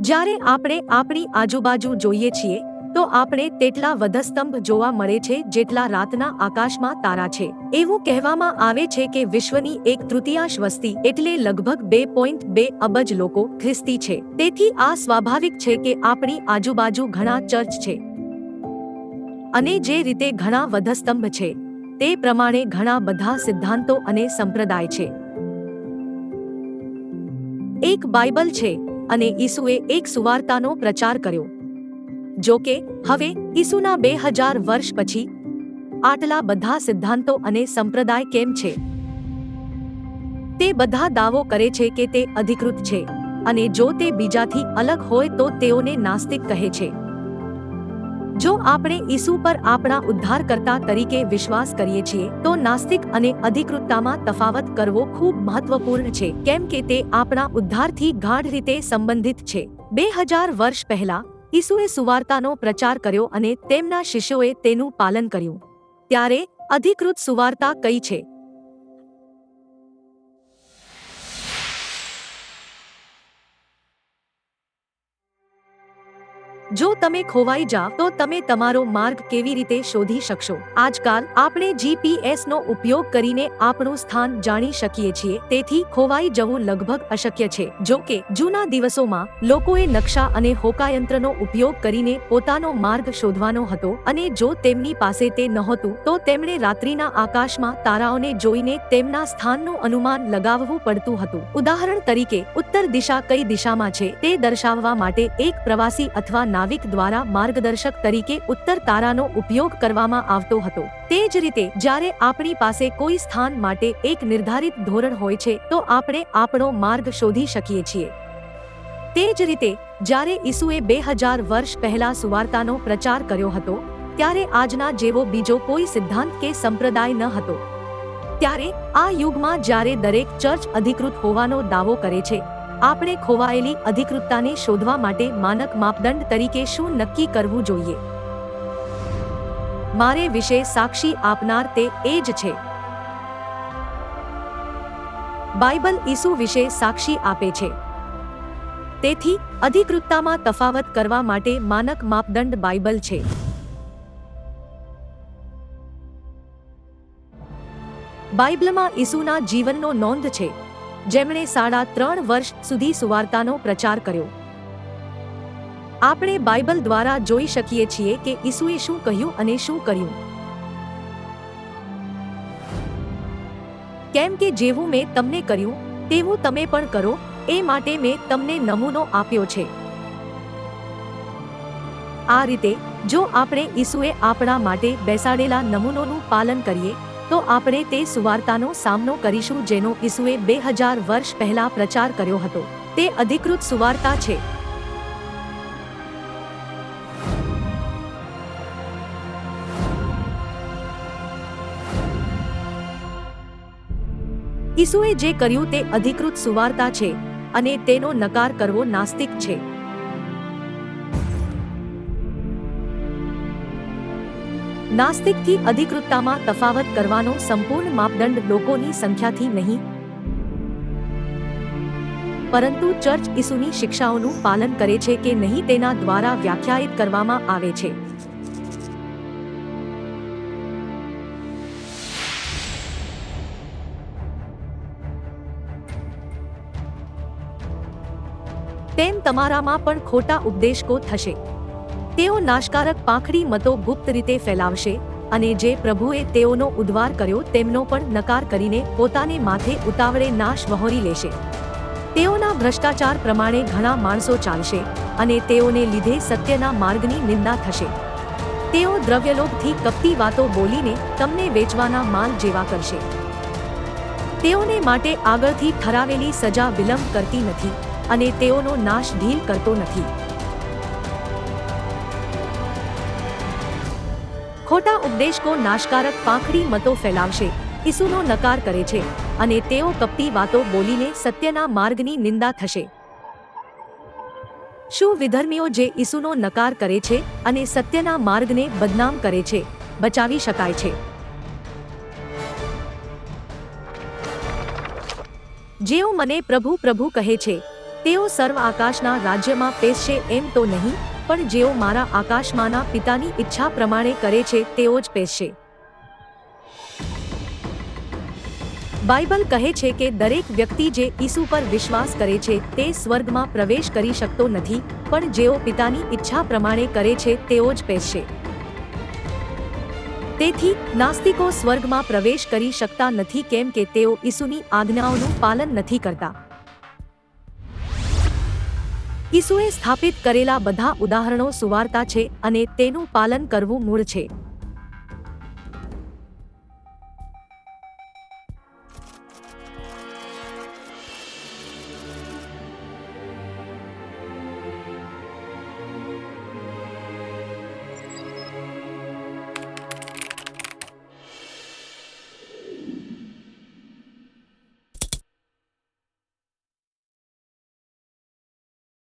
જ્યારે આપણે આપણી આજુબાજુ જોઈએ છીએ, તો આપણે તેટલા વધસ્તંભ જોવા મળે છે જેટલા રાતના આકાશમાં તારા છે. એવું કહેવામાં આવે છે કે વિશ્વની એક તૃતીયાંશ વસ્તી એટલે લગભગ બે પોઈન્ટ બે અબજ લોકો ખ્રિસ્તી છે. તેથી આ સ્વાભાવિક છે કે આપણી આજુબાજુ ઘણા ચર્ચ છે. અને જે રીતે ઘણા વધસ્તંભ છે, તે પ્રમાણે ઘણા બધા સિદ્ધાંતો અને સંપ્રદાય છે. એક બાઇબલ છે અને ઈસુએ એક સુવાર્તાનો પ્રચાર કર્યો. જો કે, હવે ઈસુના બે હજાર વર્ષ પછી, આટલા બધા સિદ્ધાંતો અને સંપ્રદાય કેમ છે? તે બધા દાવો કરે છે કે તે અધિકૃત છે અને જો તે બીજાથી અલગ હોય તો તેઓને નાસ્તિક કહે છે. જો આપણે ઈસુ પર આપણા ઉદ્ધારકર્તા તરીકે વિશ્વાસ કરીએ છીએ, તો નાસ્તિક અને અધિકૃતતામાં તફાવત કરવો ખૂબ મહત્વપૂર્ણ છે, કેમ કે તે આપણા ઉદ્ધારથી ગાઢ રીતે સંબંધિત છે. બે હજાર વર્ષ પહેલા, ઈસુએ સુવાર્તાનો પ્રચાર કર્યો અને તેમના શિષ્યોએ તેનું પાલન કર્યું. ત્યારે અધિકૃત સુવાર્તા કઈ છે? જો તમે ખોવાઈ જાવ, તો તમે તમારો માર્ગ કેવી રીતે શોધી શકશો? આજકાલ આપણે જીપીએસ નો ઉપયોગ કરીને આપણું સ્થાન જાણી શકીએ છીએ. તેથી ખોવાઈ જવું લગભગ અશક્ય છે. જો કે, જૂના દિવસોમાં લોકોએ નકશા અને હોકાયંત્રનો ઉપયોગ કરીને પોતાનો માર્ગ શોધવાનો હતો અને જો તેમની પાસે તે નહોતું, તો તેમણે રાત્રિના આકાશમાં તારાઓને જોઈને તેમના સ્થાનનું અનુમાન લગાવવું પડતું હતું. ઉદાહરણ તરીકે, ઉત્તર દિશા કઈ દિશામાં છે તે દર્શાવવા માટે એક પ્રવાસી અથવા નાવિક દ્વારા માર્ગદર્શક તરીકે ઉત્તર તારાનો ઉપયોગ કરવામાં આવતો હતો. તે જ રીતે, જ્યારે આપણી પાસે કોઈ સ્થાન માટે એક નિર્ધારિત ધોરણ હોય છે, તો આપણે આપણો માર્ગ શોધી શકીએ છીએ. તે જ રીતે, જ્યારે ઈસુએ બે હજાર વર્ષ પહેલા સુવાર્તાનો પ્રચાર કર્યો હતો, ત્યારે આજના જેવો બીજો કોઈ સિદ્ધાંત કે સંપ્રદાય ન હતો. ત્યારે, આ યુગમાં જ્યારે દરેક ચર્ચ અધિકૃત હોવાનો દાવો કરે છે આપણે ખોવાયેલી અધિકૃતતાને શોધવા માટે માનક માપદંડ તરીકે શું નક્કી કરવું જોઈએ? મારે વિશે સાક્ષી આપનાર તે એ જ છે. બાઇબલ ઈસુ વિશે સાક્ષી આપે છે. તેથી, અધિકૃતતામાં તફાવત કરવા માટે માનક માપદંડ બાઇબલ છે. બાઇબલમાં ઈસુના જીવનનો નોંધ છે. જેમણે સાડા ત્રણ વર્ષ સુધી સુવાર્તાનો પ્રચાર કર્યો. આપણે બાઇબલ દ્વારા જોઈ શકીએ છીએ કે ઈસુએ શું કહ્યું અને શું કર્યું. કેમ કે જેવું મેં તમને કર્યું, તેવું તમે પણ કરો, એ માટે મેં તમને નમૂનો આપ્યો છે. આ રીતે, જો આપણે ઈસુએ આપણા માટે બેસાડેલા નમૂનોનું પાલન કરીએ તો આપણે તે સુવાર્તાનો સામનો કરીશું જેનો ઈસુએ બે હજાર વર્ષ પહેલા પ્રચાર કર્યો હતો. તે અધિકૃત સુવાર્તા છે. ઈસુએ જે કર્યું તે અધિકૃત સુવાર્તા છે અને તેનો નકાર કરવો નાસ્તિક છે. નાસ્તિકથી અધિકૃતતામાં તફાવત કરવાનો સંપૂર્ણ માપદંડ લોકોની સંખ્યાથી નહીં. પરંતુ ચર્ચ ઈસુની શિક્ષાઓનું પાલન કરે છે કે નહીં તેના દ્વારા વ્યાખ્યાયિત કરવામાં આવે છે. તેમ તમારામાં પણ ખોટા ઉપદેશકો થશે. તેઓ નાશકારક પાંખડી મતો ગુપ્ત રીતે ફેલાવશે અને જે પ્રભુએ તેઓનો ઉદ્વાર કર્યો તેમનો પણ નકાર કરીને પોતાને માથે ઉતાવળે નાશ વહોરી લેશે. તેઓના ભ્રષ્ટાચાર પ્રમાણે ઘણા માણસો ચાલશે અને તેઓને લીધે સત્યના માર્ગની નિંદા થશે. તેઓ દ્રવ્યલોભથી કપટી વાતો બોલીને તમને વેચવાના માલ જેવા કરશે. તેઓને માટે આગળથી ઠરાવેલી સજા વિલંબ કરતી નથી અને તેઓનો નાશ ઢીલ કરતો નથી. ખોટા ઉપદેશકો નાશકારક પાંખડી મતો ફેલાવશે, ઈસુનો નકાર કરે છે અને તેઓ કપટી વાતો બોલીને સત્યના માર્ગની નિંદા થશે. શું વિધર્મીઓ જે ઈસુનો નકાર કરે છે અને સત્યના માર્ગને બદનામ કરે છે, બચાવી શકાય છે? જેઓ મને પ્રભુ પ્રભુ કહે છે, તેઓ સર્વ આકાશના રાજ્યમાં પેસશે એમ તો નહીં પણ જેઓ મારા આકાશમાંના પિતાની ઈચ્છા પ્રમાણે કરે છે, તેઓ જ પહેરશે બાઇબલ કહે છે કે દરેક વ્યક્તિ જે ઈસુ પર વિશ્વાસ કરે છે, તે સ્વર્ગમાં પ્રવેશ કરી શકતો નથી, પણ જેઓ પિતાની ઈચ્છા પ્રમાણે કરે છે, તેઓ જ પહેરશે તેથી, નાસ્તિકો સ્વર્ગમાં પ્રવેશ કરી શકતા નથી, કેમ કે તેઓ ઈસુની આજ્ઞાઓનું પાલન નથી કરતા. ઈસુએ સ્થાપિત કરેલા બધા ઉદાહરણો સુવાર્તા છે અને તેનું પાલન કરવું મૂળ છે.